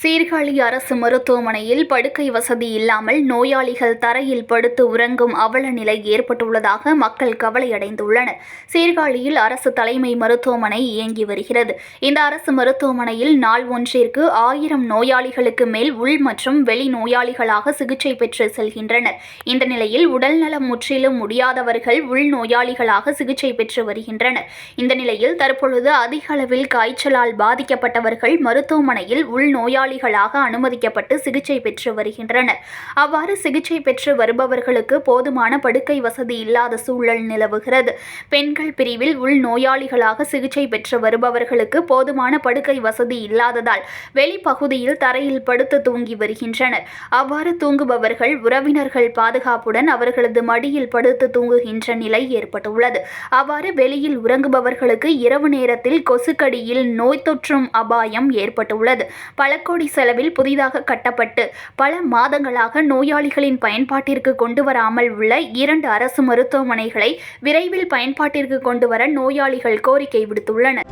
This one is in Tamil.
சீர்காழி அரசு மருத்துவமனையில் படுக்கை வசதி இல்லாமல் நோயாளிகள் தரையில் படுத்து உறங்கும் அவல நிலை ஏற்பட்டுள்ளதாக மக்கள் கவலையடைந்துள்ளனர். சீர்காழியில் அரசு தலைமை மருத்துவமனை இயங்கி வருகிறது. இந்த அரசு மருத்துவமனையில் நாள் ஒன்றிற்கு ஆயிரம் நோயாளிகளுக்கு மேல் உள் மற்றும் வெளி நோயாளிகளாக சிகிச்சை பெற்று செல்கின்றனர். இந்த நிலையில் உடல்நலம் முற்றிலும் முடியாதவர்கள் உள் நோயாளிகளாக சிகிச்சை பெற்று வருகின்றனர். இந்த நிலையில் தற்பொழுது அதிக அளவில் காய்ச்சலால் பாதிக்கப்பட்டவர்கள் மருத்துவமனையில் உள் நோயாளி நோயாளிகளாக அனுமதிக்கப்பட்டு சிகிச்சை பெற்று வருகின்றனர். அவ்வாறு சிகிச்சை பெற்று வருபவர்களுக்கு போதுமான படுக்கை வசதி இல்லாத சூழல் நிலவுகிறது. பெண்கள் பிரிவில் உள் நோயாளிகளாக சிகிச்சை பெற்று வருபவர்களுக்கு போதுமான படுக்கை வசதி இல்லாததால் வெளிப்பகுதியில் தரையில் படுத்து தூங்கி வருகின்றனர். அவ்வாறு தூங்குபவர்கள் உறவினர்கள் பாதுகாப்புடன் அவர்களது மடியில் படுத்து தூங்குகின்ற நிலை ஏற்பட்டுள்ளது. அவ்வாறு வெளியில் உறங்குபவர்களுக்கு இரவு நேரத்தில் கொசுக்கடியில் நோய் தொற்றும் அபாயம் ஏற்பட்டுள்ளது. பல கோடி செலவில் புதிதாக கட்டப்பட்டு பல மாதங்களாக நோயாளிகளின் பயன்பாட்டிற்கு கொண்டு வராமல் உள்ள இரண்டு அரசு மருத்துவமனைகளை விரைவில் பயன்பாட்டிற்கு கொண்டு வர நோயாளிகள் கோரிக்கை விடுத்துள்ளனர்.